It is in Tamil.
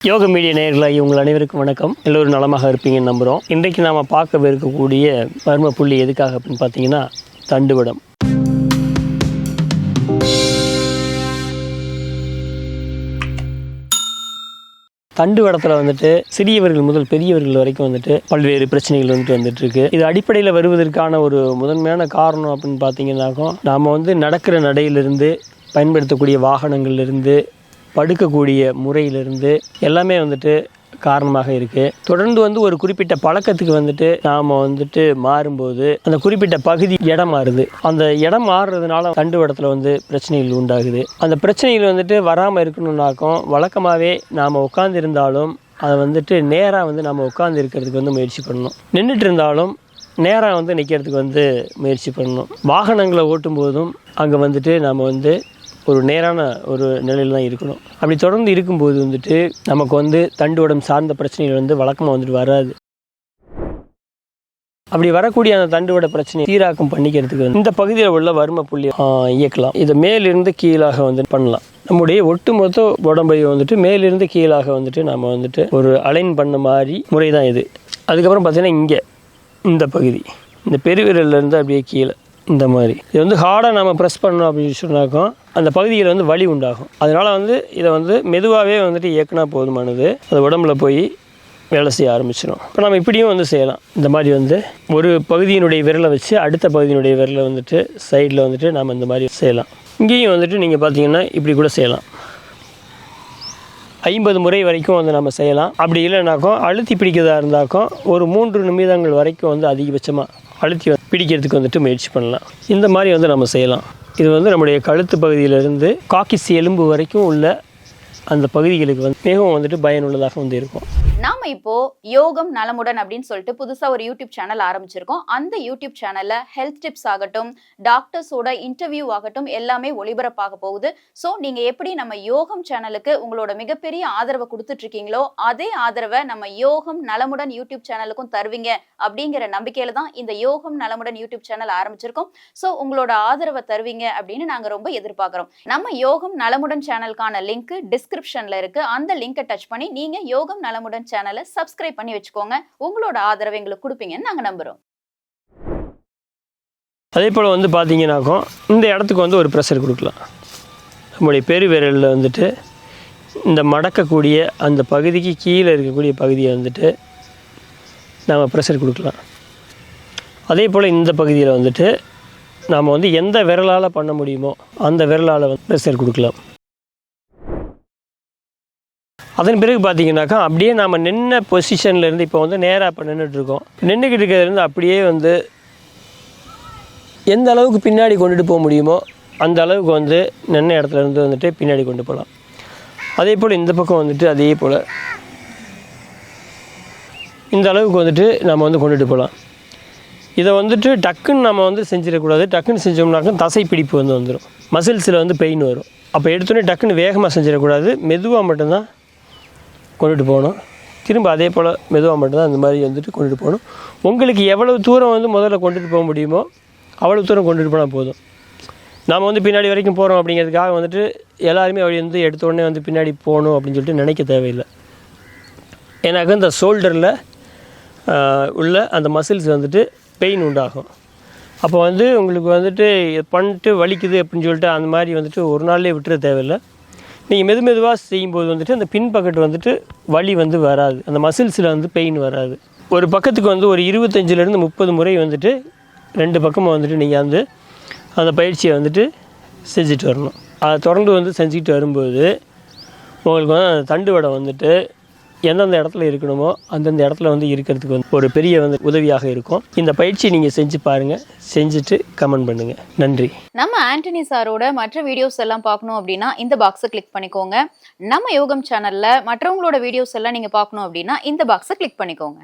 யோக மீடிய நேயர்களாகி உங்கள் அனைவருக்கும் வணக்கம். எல்லோரும் நலமாக இருப்பீங்கன்னு நம்புகிறோம் இன்றைக்கு நாம் பார்க்கவிருக்கக்கூடிய மர்ம புள்ளி எதுக்காக அப்படின்னு பார்த்தீங்கன்னா தண்டுவடம். தண்டுவடத்தில் வந்துட்டு சிறியவர்கள் முதல் பெரியவர்கள் வரைக்கும் வந்துட்டு பல்வேறு பிரச்சனைகள் வந்துட்டு வந்துட்டு இருக்கு இது அடிப்படையில் வருவதற்கான ஒரு முதன்மையான காரணம் அப்படின்னு பார்த்தீங்கன்னாக்கும் நாம் வந்து நடக்கிற நடையிலிருந்து பயன்படுத்தக்கூடிய வாகனங்கள்லேருந்து படுக்கக்கூடிய முறையிலிருந்து எல்லாமே வந்துட்டு காரணமாக இருக்குது தொடர்ந்து வந்து ஒரு குறிப்பிட்ட பழக்கத்துக்கு வந்துட்டு நாம் வந்துட்டு மாறும்போது அந்த குறிப்பிட்ட பகுதி இடம் மாறுது. அந்த இடம் மாறுறதுனால தண்டுவடத்தில் வந்து பிரச்சனைகள் உண்டாகுது. அந்த பிரச்சனைகள் வந்துட்டு வராமல் இருக்கணும்னாக்கும் வழக்கமாகவே நாம் உட்காந்துருந்தாலும் அதை வந்துட்டு நேராக வந்து நம்ம உட்காந்து இருக்கிறதுக்கு வந்து முயற்சி பண்ணணும். நின்றுட்டு இருந்தாலும் நேராக வந்து நிற்கிறதுக்கு வந்து முயற்சி பண்ணணும். வாகனங்களை ஓட்டும் போதும் அங்கே வந்துட்டு நம்ம வந்து ஒரு நேரான ஒரு நிலையில் தான் இருக்கணும். அப்படி தொடர்ந்து இருக்கும்போது வந்துட்டு நமக்கு வந்து தண்டுவடம் சார்ந்த பிரச்சனைகள் வந்து வழக்கமாக வந்துட்டு வராது. அப்படி வரக்கூடிய அந்த தண்டுவட பிரச்சனையை சீராக்கம் பண்ணிக்கிறதுக்கு வந்து இந்த பகுதியில் உள்ள வறுமை புள்ளி இயக்கலாம். இதை மேலிருந்து கீழாக வந்து பண்ணலாம். நம்முடைய ஒட்டுமொத்த உடம்பை வந்துட்டு மேலிருந்து கீழாக வந்துட்டு நம்ம வந்துட்டு ஒரு அலைன் பண்ண மாதிரி முறை தான் இது. அதுக்கப்புறம் பார்த்தீங்கன்னா இங்கே இந்த பகுதி. இந்த பெருவிரல்ல இருந்து அப்படியே கீழே இந்த மாதிரி. இது வந்து ஹார்டாக நம்ம ப்ரெஸ் பண்ணோம் அப்படின்னு சொன்னாக்கோ அந்த பகுதியில் வந்து வலி உண்டாகும். அதனால் வந்து இதை வந்து மெதுவாகவே வந்துட்டு இயக்குனா போதுமானது. அது உடம்புல போய் வேலை செய்ய ஆரம்பிச்சிடும் இப்போ நம்ம இப்படியும் வந்து செய்யலாம். இந்த மாதிரி வந்து ஒரு பகுதியினுடைய விரலை வச்சு அடுத்த பகுதியினுடைய விரலை வந்துட்டு சைடில் வந்துட்டு நம்ம இந்த மாதிரி செய்யலாம். இங்கேயும் வந்துட்டு நீங்கள் பார்த்தீங்கன்னா இப்படி கூட செய்யலாம். ஐம்பது முறை வரைக்கும் வந்து நம்ம செய்யலாம். அப்படி இல்லைனாக்கோ அழுத்தி பிடிக்கிறதா இருந்தாக்கோ ஒரு மூன்று நிமிடங்கள் வரைக்கும் வந்து அதிகபட்சமாக அழுத்தி பிடிக்கிறதுக்கு வந்துட்டு முயற்சி பண்ணலாம். இந்த மாதிரி வந்து நம்ம செய்யலாம். இது வந்து நம்முடைய கழுத்து பகுதியிலிருந்து காக்கிஸ் எலும்பு வரைக்கும் உள்ள அந்த பகுதிகளுக்கு வந்து மிகவும் வந்துட்டு பயனுள்ளதாக வந்து இருக்கும். நாம இப்போ யோகம் நலமுடன் அப்படின்னு சொல்லிட்டு புதுசா ஒரு யூடியூப் சேனல் ஆரம்பிச்சிருக்கோம். அந்த யூடியூப் சேனல்ல ஹெல்த் டிப்ஸ் ஆகட்டும் டாக்டர்ஸோட இன்டர்வியூ ஆகட்டும் எல்லாமே ஒளிபரப்பாக போகுது. ஸோ நீங்க எப்படி நம்ம யோகம் சேனலுக்கு உங்களோட மிகப்பெரிய ஆதரவை கொடுத்துட்டு இருக்கீங்களோ அதே ஆதரவை நம்ம யோகம் நலமுடன் யூடியூப் சேனலுக்கும் தருவீங்க அப்படிங்கிற நம்பிக்கையில தான் இந்த யோகம் நலமுடன் யூடியூப் சேனல் ஆரம்பிச்சிருக்கோம். ஸோ உங்களோட ஆதரவை தருவீங்க அப்படின்னு நாங்க ரொம்ப எதிர்பார்க்கிறோம். நம்ம யோகம் நலமுடன் சேனலுக்கான லிங்க் டிஸ்கிரிப்ஷனில் இருக்குது அந்த லிங்கை டச் பண்ணி நீங்கள் யோகம் நலமுடன் சேனலை சப்ஸ்கிரைப் பண்ணி வச்சுக்கோங்க. உங்களோட ஆதரவை எங்களுக்கு கொடுப்பீங்கன்னு நாங்கள் நம்புகிறோம் அதே போல் வந்து பார்த்தீங்கன்னாக்கும் இந்த இடத்துக்கு வந்து ஒரு ப்ரெஷர் கொடுக்கலாம். நம்முடைய பெருவிரலில் வந்துட்டு இந்த மடக்கக்கூடிய அந்த பகுதிக்கு கீழே இருக்கக்கூடிய பகுதியை வந்துட்டு நாம் ப்ரெஷர் கொடுக்கலாம். அதே போல் இந்த பகுதியில் வந்துட்டு நாம் வந்து எந்த விரலால் பண்ண முடியுமோ அந்த விரலால் வந்து ப்ரெஷர் கொடுக்கலாம். அதன் பிறகு பார்த்தீங்கன்னாக்கா அப்படியே நாம் நின்ன பொசிஷன்லேருந்து இப்போ வந்து நேராக இப்போ நின்றுட்டுருக்கோம் நின்றுக்கிட்டு இருக்கிறதுலேருந்து அப்படியே வந்து எந்த அளவுக்கு பின்னாடி கொண்டுட்டு போக முடியுமோ அந்த அளவுக்கு வந்து நின்ன இடத்துல இருந்து வந்துட்டு பின்னாடி கொண்டு போகலாம். அதே போல் இந்த பக்கம் வந்துட்டு அதே போல். இந்த அளவுக்கு வந்துட்டு நம்ம வந்து கொண்டுட்டு போகலாம். இதை வந்துட்டு டக்குன்னு நம்ம வந்து செஞ்சிடக்கூடாது. டக்குன்னு செஞ்சோம்னாக்கா தசை பிடிப்பு வந்து வந்துடும் மசில்ஸில் வந்து பெயின் வரும். அப்போ எடுத்தோடனே டக்குன்னு வேகமாக செஞ்சிடக்கூடாது. மெதுவாக மட்டும்தான் கொண்டுட்டு போகணும். திரும்ப அதே போல் மெதுவாக மட்டும்தான் அந்த மாதிரி வந்துட்டு கொண்டுட்டு போகணும். உங்களுக்கு எவ்வளவு தூரம் வந்து முதல்ல கொண்டுட்டு போக முடியுமோ அவ்வளோ தூரம் கொண்டுட்டு போனால் போதும். நாம் வந்து பின்னாடி வரைக்கும் போகிறோம் அப்படிங்கிறதுக்காக வந்துட்டு எல்லாருமே அப்படி வந்து எடுத்த உடனே வந்து பின்னாடி போகணும் அப்படின்னு சொல்லிட்டு நினைக்க தேவையில்லை. எனக்கு இந்த ஷோல்டரில் உள்ள அந்த மசில்ஸ் வந்துட்டு பெயின் உண்டாகும். அப்போ வந்து உங்களுக்கு வந்துட்டு பண்ணிட்டு வலிக்குது அப்படின்னு சொல்லிட்டு அந்த மாதிரி வந்துட்டு ஒரு நாள்லேயே விட்டுற தேவையில்லை. நீங்கள் மெது மெதுவாக செய்யும்போது வந்துட்டு அந்த பின் பக்கெட் வந்துட்டு வலி வந்து வராது. அந்த மசில்ஸில் வந்து பெயின் வராது. ஒரு பக்கத்துக்கு வந்து ஒரு இருபத்தஞ்சிலேருந்து முப்பது முறை வந்துட்டு ரெண்டு பக்கமும் வந்துட்டு நீங்கள் வந்து அந்த பயிற்சியை வந்துட்டு செஞ்சுட்டு வரணும். அதை தொடர்ந்து வந்து செஞ்சுக்கிட்டு வரும்போது உங்களுக்கு வந்து அந்த தண்டு வடை வந்துட்டு எந்தெந்த இடத்துல இருக்கணுமோ அந்தந்த இடத்துல வந்து இருக்கிறதுக்கு வந்து ஒரு பெரிய வந்து உதவியாக இருக்கும். இந்த பயிற்சி நீங்கள் செஞ்சு பாருங்கள் செஞ்சுட்டு கமெண்ட் பண்ணுங்கள் நன்றி. நம்ம ஆண்டனி சாரோட மற்ற வீடியோஸ் எல்லாம் பார்க்கணும் அப்படின்னா இந்த பாக்ஸை கிளிக் பண்ணிக்கோங்க. நம்ம யோகம் சேனல்ல மற்றவங்களோட வீடியோஸ் எல்லாம் நீங்க பார்க்கணும் அப்படின்னா இந்த பாக்ஸை கிளிக் பண்ணிக்கோங்க.